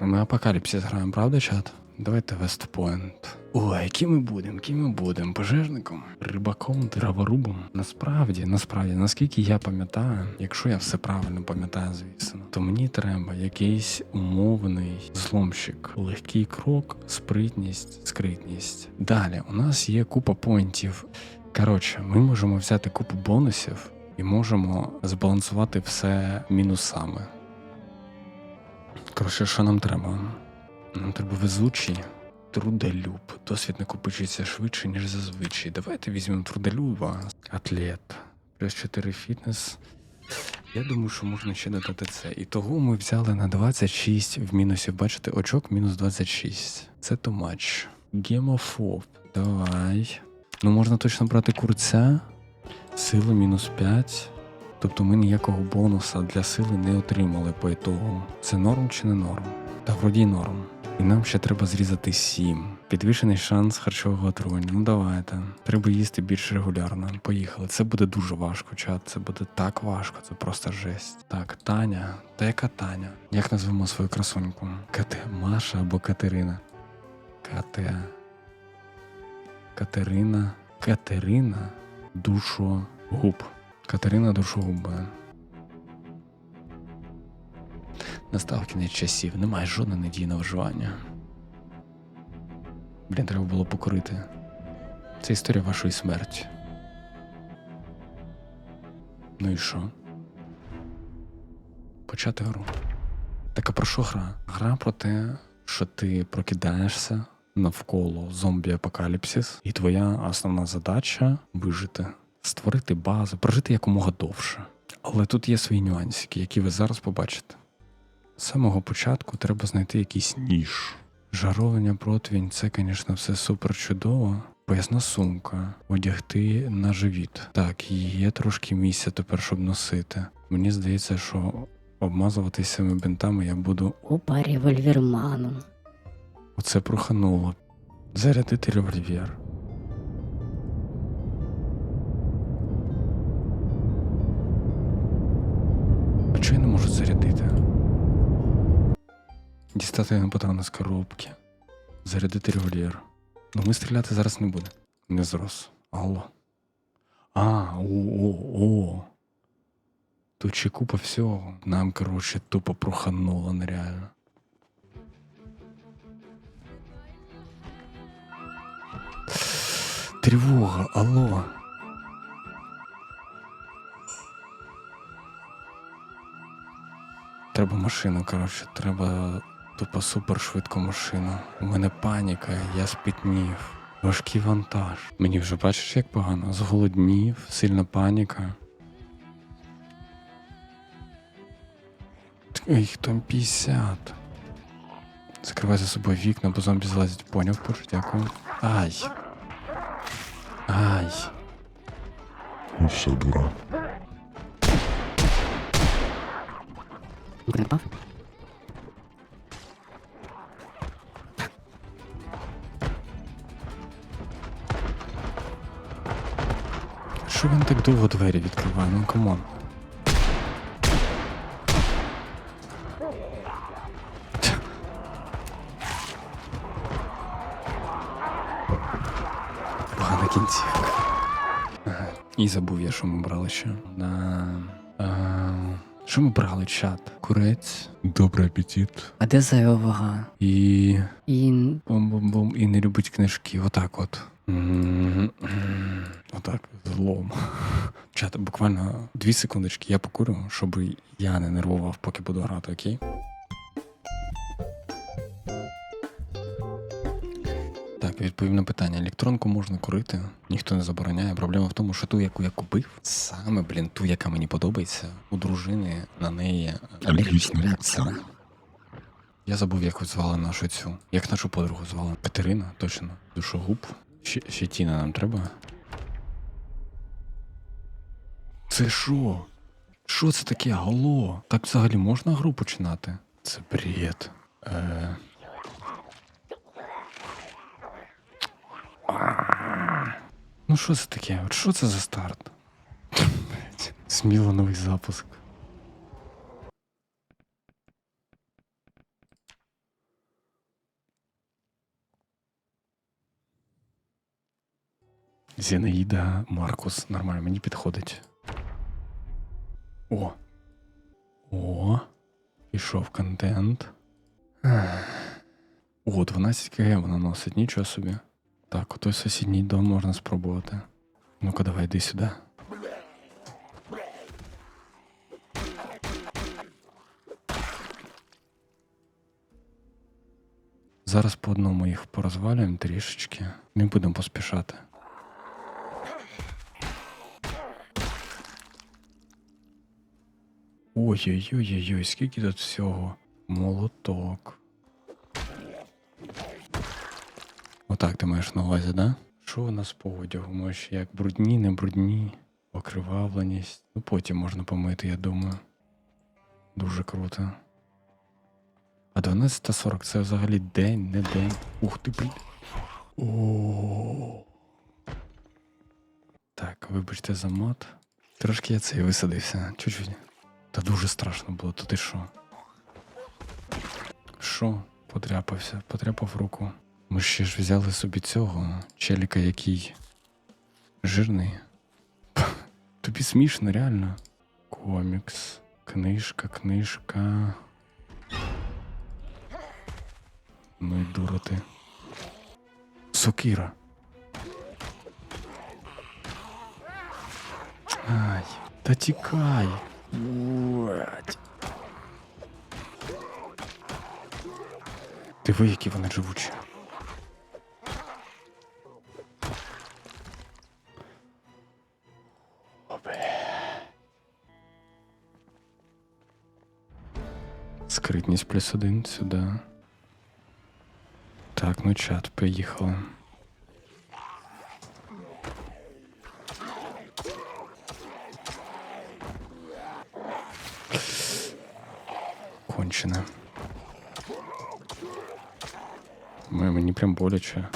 Ми апокаліпсис граємо, правда, чат? Давайте Вестпойнт. О, які ми будемо? Ким ми будемо? Пожежником, рибаком, траворубом. Насправді, насправді, наскільки я пам'ятаю, якщо я все правильно пам'ятаю, звісно, то мені треба якийсь умовний зломщик, легкий крок, спритність, скритність. Далі у нас є купа поінтів. Коротше, ми можемо взяти купу бонусів і можемо збалансувати все мінусами. Коротше, що нам треба? Нам треба везучий, трудолюб. Досвід накопичується швидше, ніж зазвичай. Давайте візьмемо трудолюба. Атлет. Плюс 4 фітнес. Я думаю, що можна ще додати це. І того ми взяли на 26 в мінусі. Бачите, очок мінус 26. Це то матч. Гемофоб. Давай. Ну, можна точно брати курця. Сила мінус 5. Тобто ми ніякого бонуса для сили не отримали по ітогу. Це норм чи не норм? Та вроді норм. І нам ще треба зрізати 7. Підвищений шанс харчового отруєння. Ну давайте. Треба їсти більш регулярно. Поїхали. Це буде дуже важко, чат. Це буде так важко, це просто жесть. Так, Таня. Та яка Таня? Як назвемо свою красуньку? Кате Маша або Катерина? Кате. Катерина. Катерина Душогуб. Катерина Душогуба. Настав кінець часів, немає жодної надії на виживання. Блін, треба було покорити. Це історія вашої смерті. Ну і що? Почати гру. Так а про що гра? Гра про те, що ти прокидаєшся навколо зомбі-апокаліпсис, і твоя основна задача вижити, створити базу, прожити якомога довше. Але тут є свої нюансики, які ви зараз побачите. З самого початку треба знайти якийсь ніж. Жаровання противень це, звісно, все супер чудово. Поясна сумка, одягти на живіт. Так, є трошки місця тепер, щоб носити. Мені здається, що обмазуватися цими бинтами я буду. Опа, револьверману. Оце прохануло. Зарядити револьвер. Можу зарядити? Дістати патрони з коробки. Зарядити револьвер. Ну ми стріляти зараз не буде. Не зрос. Алло. А, о, о, о. Тут ще купа всього. Нам, коротше, тупо прохануло нереально. Тривога, алло. Машину, коротше, треба тупо супер швидку машину. У мене паніка, я спітнів. Важкий вантаж. Мені вже бачиш, як погано. Зголоднів, сильна паніка. Їх там 50. Закривай за собою вікна, бо зомбі злазять. Поняв, Пуш, дякую. Ай. Ай. Ну все, дура. Припав? Що він так довго двері відкриває? Ну камон. Погана кінцівка. Ага. І забув я, що ми брали ще. На... А... Що ми брали, чат? Курець Добрий апетит. А де зайва вага? і. І Бом-бом-бом, і не любить книжки. Отак от. Отак, злом. Чат, буквально дві секундочки, я покурю, щоб я не нервував, поки буду грати, окей? Так, відповім на питання. Електронку можна курити, ніхто не забороняє. Проблема в тому, що ту, яку я купив, саме, блін, ту, яка мені подобається, у дружини на неї Алергічна реакція. я забув, як звали нашу цю. Як нашу подругу звали? Катерина, точно. Душогуб. Ще, ще Тіна нам треба. Це що? Що це таке? Алло? Так взагалі можна гру починати? Це бред. Е... Ну що це таке? От що це за старт? Сміло новий запуск. Зінаїда Маркус. Нормально, мені підходить. О. О. Пішов контент. О, 12 кг вона носить, нічого собі. Так, отой сусідній дом можна спробувати. Ну-ка, давай, йди сюди. Зараз по одному їх порозвалюємо трішечки. Не будемо поспішати. Ой-ой-ой-ой, скільки тут всього. Молоток. Отак ти маєш на увазі, да? Що у нас по одягу? Може, як брудні, не брудні, окривавленість. Ну потім можна помити, я думаю. Дуже круто. А 12.40 це взагалі день, не день. Ух ти, блін. О. Так, вибачте за мат. Трошки я цей висадився. Чуть-чуть. Та дуже страшно було, то ти що? Що? Потряпався, потряпав руку. Ми ще ж взяли собі цього челіка, який жирний. Тобі смішно, реально. Комікс, книжка, книжка. Ну і дура ти. Сокира. Ай, та тікай. Уать. Диви, які вони живучі. Скритність плюс один сюди. Так, ну чат, поїхали. Кончено. Мені прям боляче.